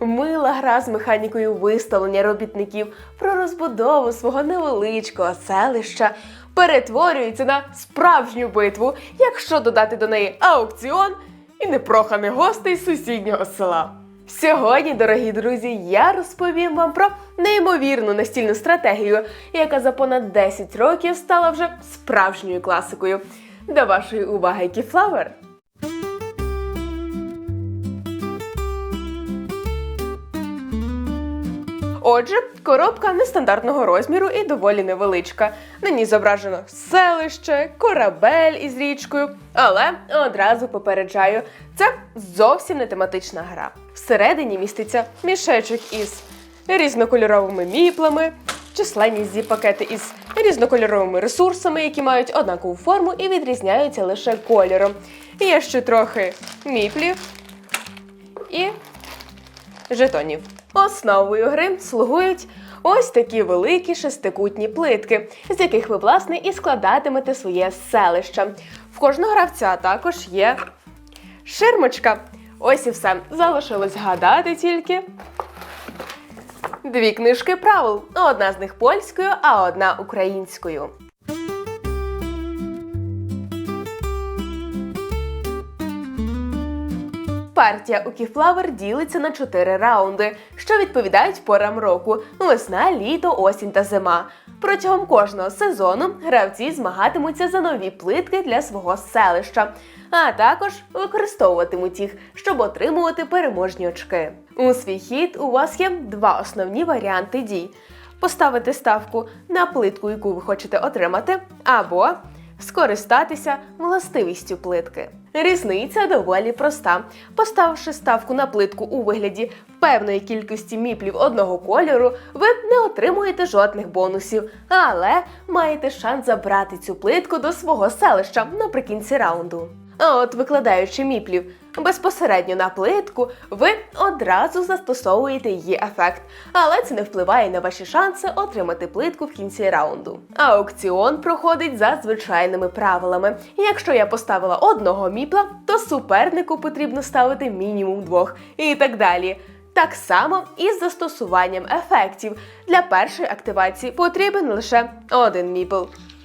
Мила гра з механікою виставлення робітників про розбудову свого невеличкого селища перетворюється на справжню битву, якщо додати до неї аукціон і непроханих гостей сусіднього села. Сьогодні, дорогі друзі, я розповім вам про неймовірну настільну стратегію, яка за понад 10 років стала вже справжньою класикою. До вашої уваги Кіфлавер! Отже, коробка нестандартного розміру і доволі невеличка. На ній зображено селище, корабель із річкою, але одразу попереджаю, це зовсім не тематична гра. Всередині міститься мішечок із різнокольоровими міплами, численні зі пакети із різнокольоровими ресурсами, які мають однакову форму і відрізняються лише кольором. Є ще трохи міплів і жетонів. Основою гри слугують ось такі великі шестикутні плитки, з яких ви, власне, і складатимете своє селище. В кожного гравця також є ширмочка. Ось і все. Залишилось гадати тільки. Дві книжки правил. Одна з них польською, а одна українською. Партія у Кіфлавер ділиться на чотири раунди, що відповідають порам року: весна, літо, осінь та зима. Протягом кожного сезону гравці змагатимуться за нові плитки для свого селища, а також використовуватимуть їх, щоб отримувати переможні очки. У свій хід у вас є два основні варіанти дій: поставити ставку на плитку, яку ви хочете отримати, або скористатися властивістю плитки. Різниця доволі проста. Поставивши ставку на плитку у вигляді певної кількості міплів одного кольору, ви не отримуєте жодних бонусів, але маєте шанс забрати цю плитку до свого селища наприкінці раунду. А от викладаючи міплів безпосередньо на плитку, ви одразу застосовуєте її ефект, але це не впливає на ваші шанси отримати плитку в кінці раунду. Аукціон проходить за звичайними правилами. Якщо я поставила одного міпла, то супернику потрібно ставити мінімум двох і так далі. Так само і з застосуванням ефектів. Для першої активації потрібен лише один міпл,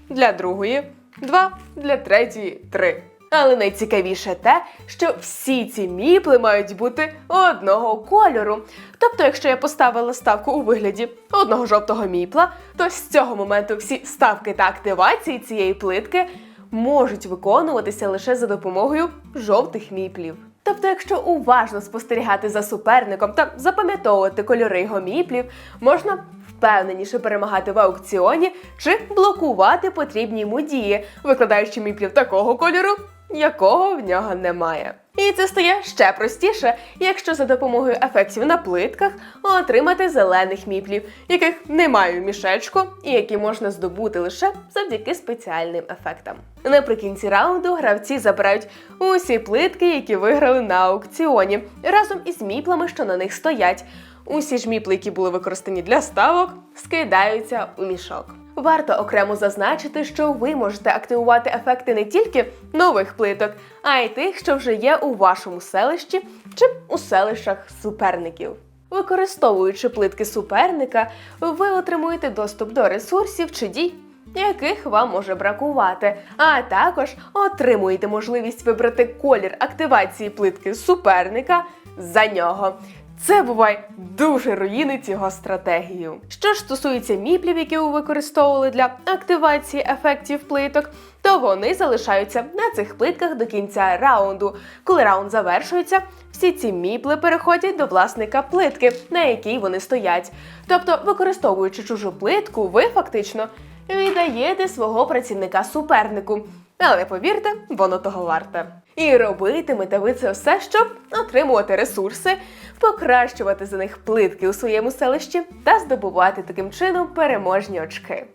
для другої два, для третьої три. Але найцікавіше те, що всі ці міпли мають бути одного кольору. Тобто, якщо я поставила ставку у вигляді одного жовтого міпла, то з цього моменту всі ставки та активації цієї плитки можуть виконуватися лише за допомогою жовтих міплів. Тобто, якщо уважно спостерігати за суперником та запам'ятовувати кольори його міплів, можна впевненіше перемагати в аукціоні чи блокувати потрібні йому дії, викладаючи міплів такого кольору, якого в нього немає. І це стає ще простіше, якщо за допомогою ефектів на плитках отримати зелених міплів, яких немає в мішечку, і які можна здобути лише завдяки спеціальним ефектам. Наприкінці раунду гравці забирають усі плитки, які виграли на аукціоні, разом із міплами, що на них стоять. Усі ж міпли, які були використані для ставок, скидаються у мішок. Варто окремо зазначити, що ви можете активувати ефекти не тільки нових плиток, а й тих, що вже є у вашому селищі чи у селищах суперників. Використовуючи плитки суперника, ви отримуєте доступ до ресурсів чи дій, яких вам може бракувати, а також отримуєте можливість вибрати колір активації плитки суперника за нього. Це буває дуже руїнить його стратегію. Що ж стосується міплів, які ви використовували для активації ефектів плиток, то вони залишаються на цих плитках до кінця раунду. Коли раунд завершується, всі ці міпли переходять до власника плитки, на якій вони стоять. Тобто, використовуючи чужу плитку, ви фактично віддаєте свого працівника супернику. Але повірте, воно того варте. І робитимете ви це все, щоб отримувати ресурси, покращувати за них плитки у своєму селищі та здобувати таким чином переможні очки.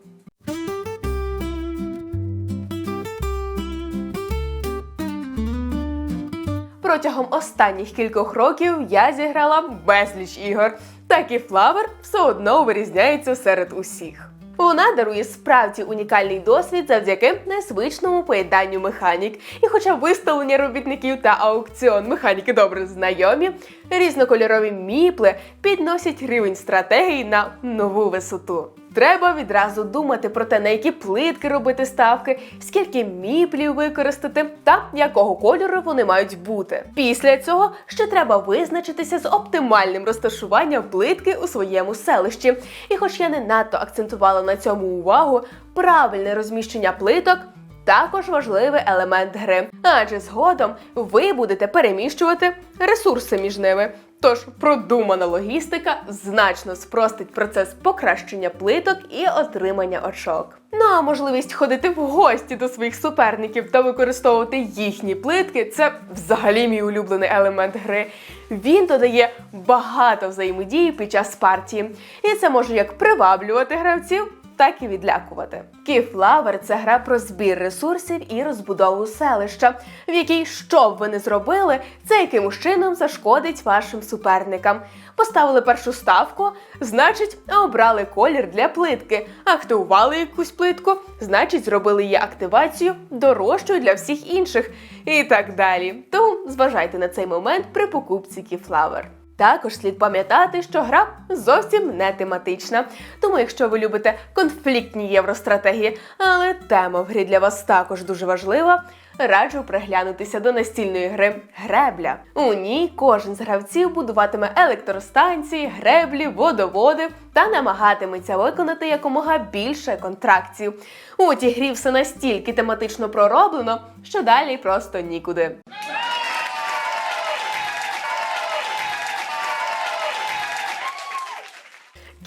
Протягом останніх кількох років я зіграла безліч ігор, так і Флавер все одно вирізняється серед усіх. Вона дарує справді унікальний досвід завдяки незвичному поєднанню механік. І хоча виставлення робітників та аукціон механіки добре знайомі, різнокольорові міпли підносять рівень стратегії на нову висоту. Треба відразу думати про те, на які плитки робити ставки, скільки міплів використати та якого кольору вони мають бути. Після цього ще треба визначитися з оптимальним розташуванням плитки у своєму селищі. І хоч я не надто акцентувала на цьому увагу, правильне розміщення плиток. Також важливий елемент гри, адже згодом ви будете переміщувати ресурси між ними. Тож продумана логістика значно спростить процес покращення плиток і отримання очок. Ну а можливість ходити в гості до своїх суперників та використовувати їхні плитки це взагалі мій улюблений елемент гри. Він додає багато взаємодії під час партії, і це може як приваблювати гравців, так і відлякувати. Кіфлавер це гра про збір ресурсів і розбудову селища, в якій що б ви не зробили, це якимось чином зашкодить вашим суперникам. Поставили першу ставку, значить, обрали колір для плитки. Активували якусь плитку, значить, зробили її активацію дорожчою для всіх інших, і так далі. Тому зважайте на цей момент при покупці Кіфлавер. Також слід пам'ятати, що гра зовсім не тематична. Тому, якщо ви любите конфліктні євростратегії, але тема в грі для вас також дуже важлива. Раджу приглянутися до настільної гри Гребля. У ній кожен з гравців будуватиме електростанції, греблі, водоводи та намагатиметься виконати якомога більше контракцій. У тій грі все настільки тематично пророблено, що далі просто нікуди.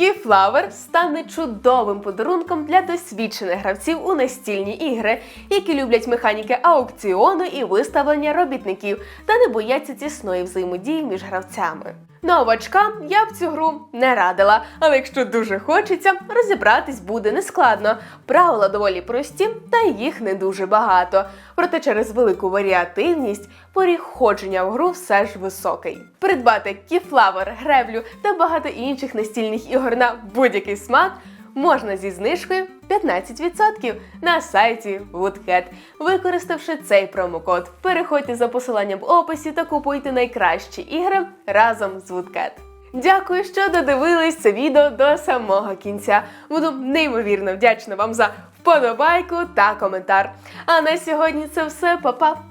Кіфлавер стане чудовим подарунком для досвідчених гравців у настільні ігри, які люблять механіки аукціону і виставлення робітників та не бояться тісної взаємодії між гравцями. Новачкам я б цю гру не радила, але якщо дуже хочеться, розібратись буде нескладно. Правила доволі прості, та їх не дуже багато. Проте через велику варіативність поріг ходження в гру все ж високий. Придбати кіфлавер, греблю та багато інших настільних ігор на будь-який смак можна зі знижкою 15% на сайті Woodcat. Використавши цей промокод, переходьте за посиланням в описі та купуйте найкращі ігри разом з Woodhead. Дякую, що додивились це відео до самого кінця. Буду неймовірно вдячна вам за вподобайку та коментар. А на сьогодні це все, Па-па!